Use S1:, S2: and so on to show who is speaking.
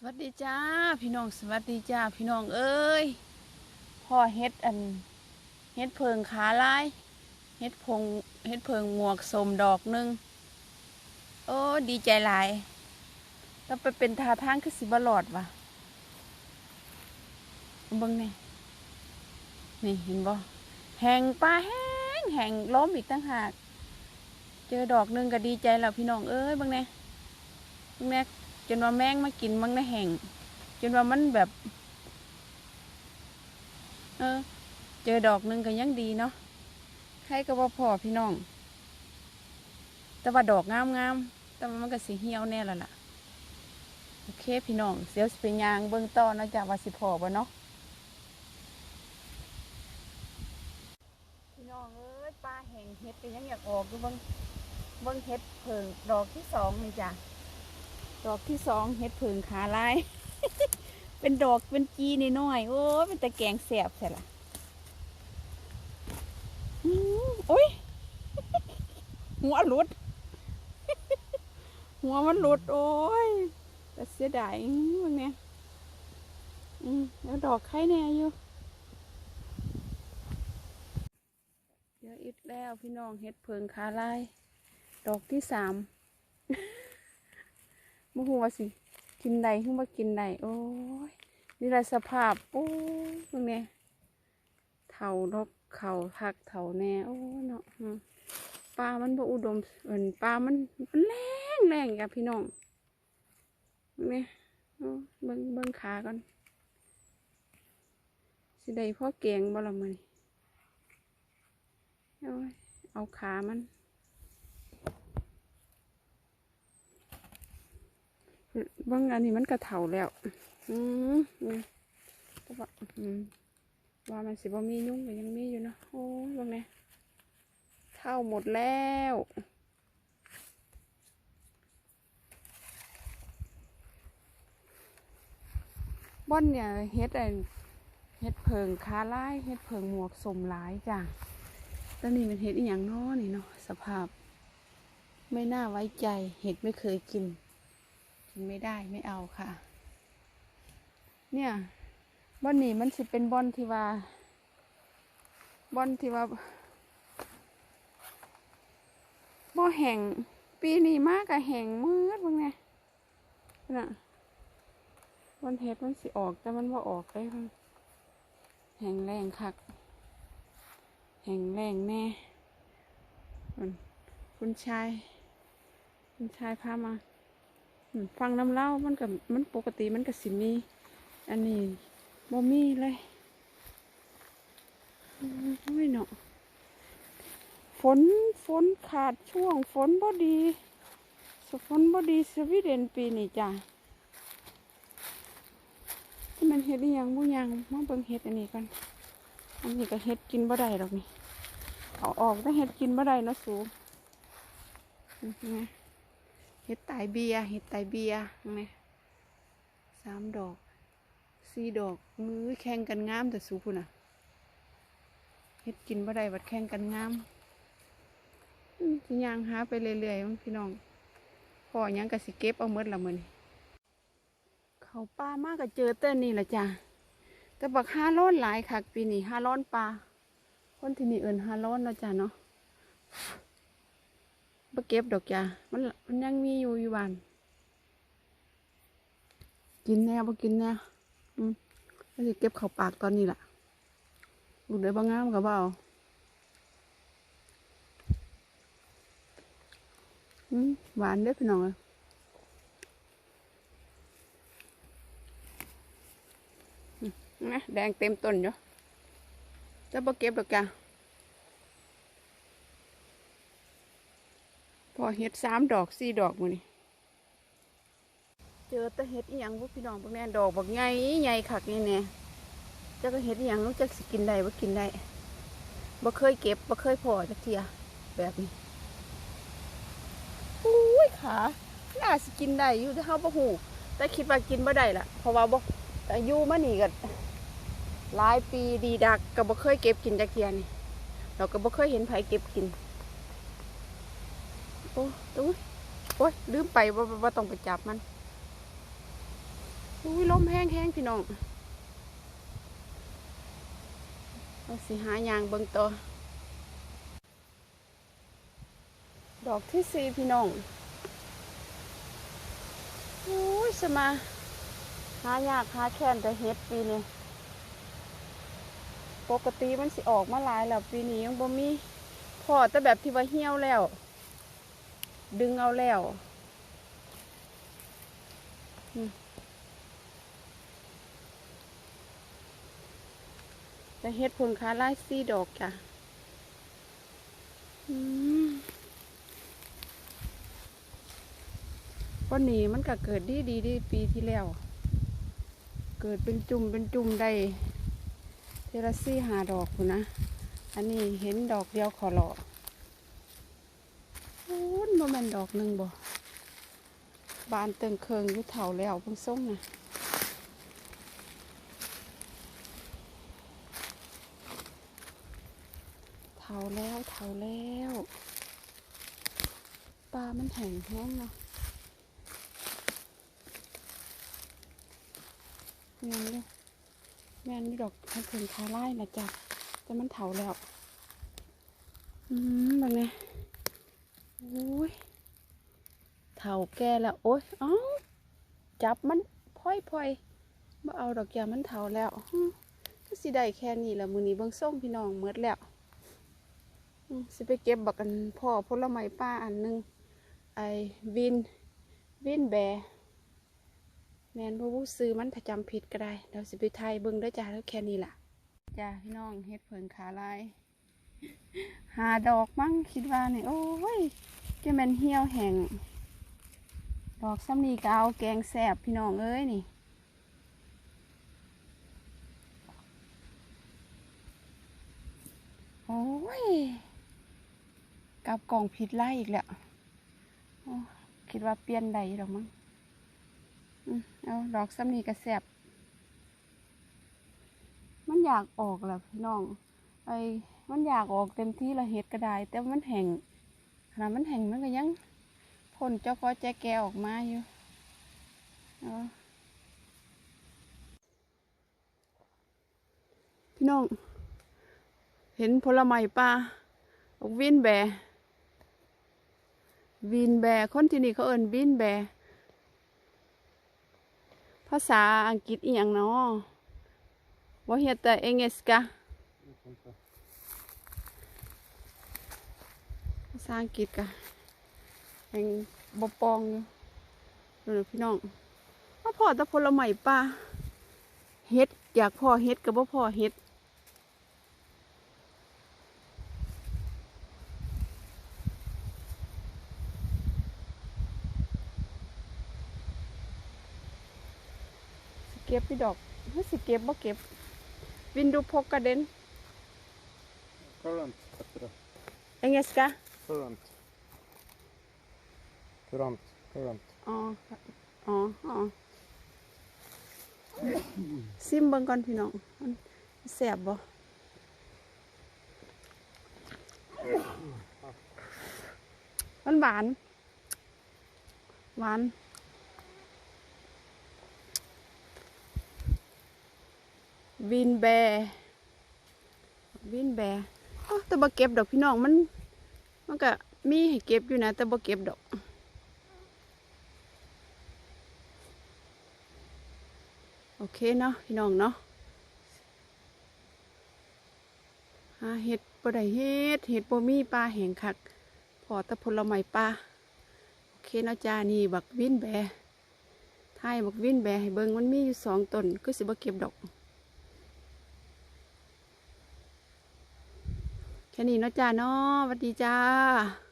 S1: สวัสดีจ้าพี่น้องสวัสดีจ้าพี่น้องเอ้ยพ่อเฮ็ดอันเฮ็ดเพิงขาลายเฮ็ดพงเฮ็ดเพิงหมวกสมดอกหนึงโอ้ดีใจหลายแล้วไปเป็นทาทางคือสิบหลอดวะเบิ่งนี่นี่เห็นบ่แหงปลาแห้งแหงล้มอีกตั้งหาก เจอดอกหนึงก็ดีใจแล้วพี่น้องเอ้ยเบิ่งนี่เบิ่งนี่ จนว่าแมงมากินมังในแห่งจนว่ามันแบบ เออ เจอดอกหนึ่งก็ยังดีเนาะใครก็ว่าพอพี่น้อง แต่ว่าดอกงามงามๆแต่ว่ามันก็สีเหี่ยวแน่แล้วล่ะโอเคพี่น้องเสียวสเป็นยางเบื้องต้นนะจ๊ะว่าสิพอบ่เนาะพี่น้องเอ้ยปลาแห่งเห็ดก็ยังอยากออกอยู่เบิ่งเบิ่งเห็ดเผิงดอกที่สองนี่จ้ะ ดอกที่สองเห็ดผึ่งขาลาย เป็นดอกเป็นจีนน้อยโอ้เป็นตะแกงแสบใช่ละโอ้ยหัวหลุด หัวมันหลุด โอ้ยแต่เสียดายมันเนี่ยอืมแล้วดอกไข่แน่อยู่เดี๋ยวอีกแล้วพี่น้องเห็ดเพิงขาลาย ดอกที่สาม บ่ฮู้ว่าสิ กินได้ฮึบ่กินได้โอ้ยนี่แหละสภาพโอ้ยตรงนี้เถานกเขาทักเถาแน่โอ้เนาะปลามันบ่อุดมเอินปลามันมันแรงแรงอย่าพี่น้องตรงนี้เบิ่งเบิ่งขาก่อนสิได้พ่อแกงบ่ละมือนี้โอ้ยเอาขามัน บางอันนี้มันกระเถาแล้ว อืมนี่แต่ว่าอืมว่ามันสิบ่มียุ่งก็ยังมีอยู่นะโอ้ยบางเนี่ยเท่าหมดแล้วบ่อนเนี่ยเฮ็ดไอเฮ็ดเพิงคาลายเฮ็ดเพิงหมวกสมหลายจ้ะตอนนี้มันเฮ็ดอีหยังนาะนี่เนาะสภาพ ไม่น่าไว้ใจเห็ดไม่เคยกิน กินไม่ได้ไม่เอาค่ะ เนี่ยบอนนี่มันสิเป็นบอนที่ว่าบอนที่ว่าบ่แห่งปีนี้มากกับแห่งมืดบ้างไงน่ะบอนเห็ดมันสิออกแต่มันบ่าออกเลยค่ะแห่งแรงคัก แห่งแรงแน่คุณชาย คุณชายพามา ฟังน้ำเล่ามันกับมันปกติมันกับสิมีอันนี้บ่มีเลยโอ้ยเนาะฝนฝนขาดช่วงฝนบ่ดีสฝนบ่ดีสวีเดนปีนี้จ้ะที่มันเฮ็ดอหยังบ่ยังมาเบิ่งเฮ็ดอันนี้กันอันนี้ก็เฮ็ดกินบ่ได้ดอกนี่เอาออกแต่เฮ็ดกินบ่ได้นะสูอืมไง เห็ดไตายเบียเห็ดไตายเบียร์นี่สามดอกสี่ดอกมือแข่งกันงามแต่สูพุ่นอะเห็ดกินบ่ได้วัดแข่งกันงามอืมสิยางหาไปเรื่อยๆมั้งพี่น้องพอยังกะสิเก็บเอาเมดละมือนี่เขาปลามากก็เจอเต้นนี่แหละจ้ะแต่บักห้าร้อนหลายคักปีนี้ห้าร้อนปลาคนที่นี่เอินห้าร้อนเนาะจ้ะเนาะ บ่เก็บดอกจ้ามันมันยังมีอยู่อยู่บ้านกินแน่บ่กินแน่อืมก็สิเก็บเข้าปากตอนนี้ล่ะลูกได้บ่งามก็บ่เอาอืมหวานเด้อพี่น้องเอ้ยนะแดงเต็มต้นอยู่จะบ่เก็บดอกจ้า พอ เห็ดสามดอกสี่ดอกมือนี่เจอต่เห็ดอีหยังพวกพี่น้องพวกแน่ดอกบักไงใหญ่คักนี่แน่เจ้าก็เห็ดอีหยังรู้จักสิกินได้บ่กินได้บ่เคยเก็บบ่เคยพอจักเทียแบบนี้อุ้ยขาน่าสิกินได้อยู่แต่เฮาบ่ฮู้แต่คิดว่ากินบ่ได้ล่ะ เพราะว่าบ่อายุมานี่ก็หลายปีดีดักก็บ่เคยเก็บกินจักเทียนี่เราก็บ่เคยเห็นไผเก็บกิน โอ้ตู้โอ้ยลืมไปว่าว่าต้องไปจับมันอุ้ยลมแห้งแห้งพี่น้องเราสิหายางเบิ่งตัวดอกที่สี่พี่น้องอุ้ยสมา หายากหาแค้นแต่เฮ็ดปีนี้ปกติมันสิออกมาหลายแล้วปีนี้ยังบ่มีพอแต่แบบที่ว่าเหี่ยวแล้ว ดึงเอาแล้วอืมแต่เฮ็ดผลค้าไล่สี่ดอกจ้ะวันนี้มันก็เกิดดีดีดีปีที่แล้ว เกิดเป็นจุ่มเป็นจุ่มได้เทลซี่หาดอกคุณนะ อันนี้เห็นดอกเดียวขอหล่อ บ่แมันดอกหนึ่งบ่บานเติงเคิงอยุเถาแล้วเพิ่งส่งนะเถาแล้วเถาแล้วปลามันแห้งแห้งเนาะแม่นเลยแม่นนี่ดอกให้เพิ่นคาไล่นะจ๊ะแต่มันเถาแล้ว อืมแบบนี้ อ้ยเท่าแก่แล้ว โอ๊ยอ้าจับมันพ่อยพ่อยมาเอาดอกยามันเท่าแล้วก็สิได้แค่นี้แหละมือนี้เบิ่งส่งพี่น้องเมดแล้วสิไปเก็บบักกันพ่อผลไม้ป้าอันหนึงไอวินวินแบแมนบ่วู้ซื้อมันถ้าจำผิดก็ได้เดี๋ยวสิไปไทยเบิ่งได้จ้าแล้วแค่นี้ล่ะจ้าพี่น้องเฮ็ดเผิงขาลาย หาดอกมั้งคิดว่าเนี่ยโอ้ยจะแม่นเหี่ยวแห้งดอกซ้ำนี่ก็เอาแกงแสบพี่น้องเอ้ยนี่โอ้ยกลับกล่องผิดไล่อีกแล้วคิดว่าเปลี่ยนใดดอกมั้งเอาดอกซ้ำนี่ก็แสบมันอยากออกแหละพี่น้อง ไอ้มันอยากออกเต็มที่ละเห็ดก็ได้แต่ว่ามันแห้งขนาดมันแห้งมันก็ยังพ่นเจ้าก็แจแกออกมาอยู่พี่น้อง เห็นผลไม้ป่าบอกวินแบร์วินแบร์คนที่นี่เขาเอิ้นวินแบร์ภาษาอังกฤษอีหยังเนาะว่าเฮตเองเอสกา ภาษาอังกฤษกะแห่งบปองอยู่ดูพี่น้องว่าพ่อแตะผลไม้ป่าเฮ็ดอยากพ่อเฮ็ดกับบ่พ่อเฮ็ดสิเก็บพี่ดอกเฮ้ยสิเก็บบ่เก็บ วินดูพกกระเด็น
S2: Current, heter det.
S1: เองกา
S2: Current. Kurant. Current.
S1: อ๋ออ๋ออ๋อซิมเบิ่งก่อนพี่น้องมันแสบบ่มันหวาน หวานวินแบร์วินแบร์อ้าวแต่บ่เก็บดอกพี่น้องมัน มันก็มีให้เก็บอยู่นะ แต่บ่เก็บดอกโอเคเนาะพี่น้องเนาะหาเห็ดบ่ได้เห็ดเห็ดบ่มีปลาแห้งคักพอแต่ผลไม้ปลาโอเคเนาะจ้านี่บักวินแบร์ท้ายบักวินแบให้เบิ่งมันมีอยู่สองต้นก็สิบ่เก็บดอก แค่นี้เนาะจ้าเนาะสวัสดีจ้า